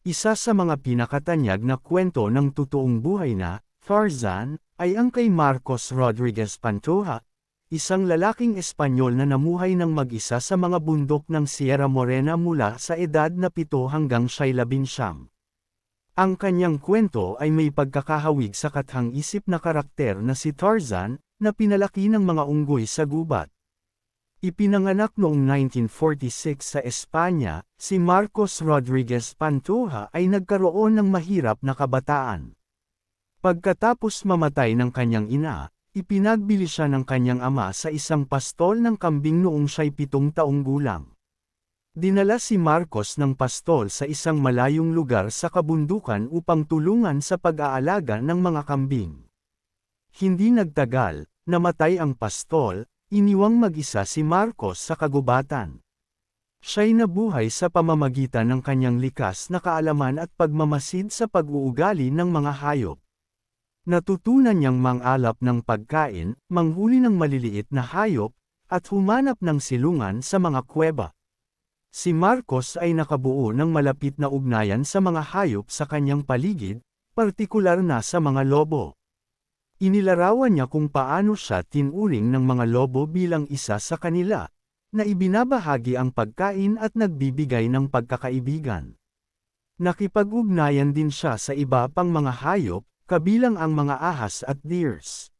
Isa sa mga pinakatanyag na kwento ng totoong buhay na, Tarzan, ay ang kay Marcos Rodriguez Pantoja, isang lalaking Espanyol na namuhay ng mag-isa sa mga bundok ng Sierra Morena mula sa edad na pito hanggang siya'y labinsyam. Ang kanyang kwento ay may pagkakahawig sa kathang-isip na karakter na si Tarzan, na pinalaki ng mga unggoy sa gubat. Ipinanganak noong 1946 sa Espanya, si Marcos Rodriguez Pantoja ay nagkaroon ng mahirap na kabataan. Pagkatapos mamatay ng kanyang ina, ipinagbili siya ng kanyang ama sa isang pastol ng kambing noong siya'y pitong taong gulang. Dinala si Marcos ng pastol sa isang malayong lugar sa kabundukan upang tulungan sa pag-aalaga ng mga kambing. Hindi nagtagal, namatay ang pastol, Iniwang mag-isa si Marcos sa kagubatan. Siya'y nabuhay sa pamamagitan ng kanyang likas na kaalaman at pagmamasid sa pag-uugali ng mga hayop. Natutunan niyang mangalap ng pagkain, manghuli ng maliliit na hayop, at humanap ng silungan sa mga kuweba. Si Marcos ay nakabuo ng malapit na ugnayan sa mga hayop sa kanyang paligid, partikular na sa mga lobo. Inilarawan niya kung paano siya tinuring ng mga lobo bilang isa sa kanila, na ibinabahagi ang pagkain at nagbibigay ng pagkakaibigan. Nakipag-ugnayan din siya sa iba pang mga hayop, kabilang ang mga ahas at deers.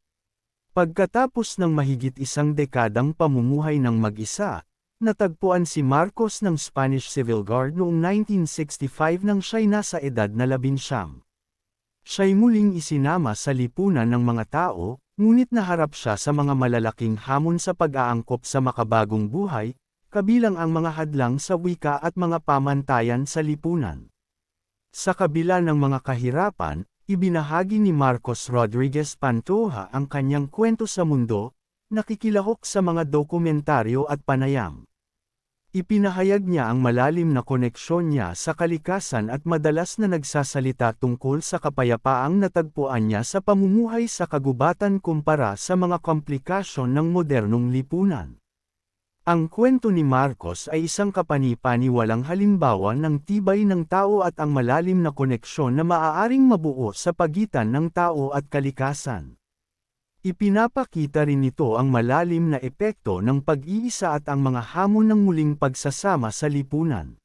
Pagkatapos ng mahigit isang dekadang pamumuhay ng mag-isa, natagpuan si Marcos ng Spanish Civil Guard noong 1965 nang siya'y nasa edad na labinsyam. Siya'y muling isinama sa lipunan ng mga tao, ngunit naharap siya sa mga malalaking hamon sa pag-aangkop sa makabagong buhay, kabilang ang mga hadlang sa wika at mga pamantayan sa lipunan. Sa kabila ng mga kahirapan, ibinahagi ni Marcos Rodriguez Pantoja ang kanyang kwento sa mundo, nakikilahok sa mga dokumentaryo at panayam. Ipinahayag niya ang malalim na koneksyon niya sa kalikasan at madalas na nagsasalita tungkol sa kapayapaang natagpuan niya sa pamumuhay sa kagubatan kumpara sa mga komplikasyon ng modernong lipunan. Ang kwento ni Marcos ay isang kapanipaniwalang halimbawa ng tibay ng tao at ang malalim na koneksyon na maaaring mabuo sa pagitan ng tao at kalikasan. Ipinapakita rin nito ang malalim na epekto ng pag-iisa at ang mga hamon ng muling pagsasama sa lipunan.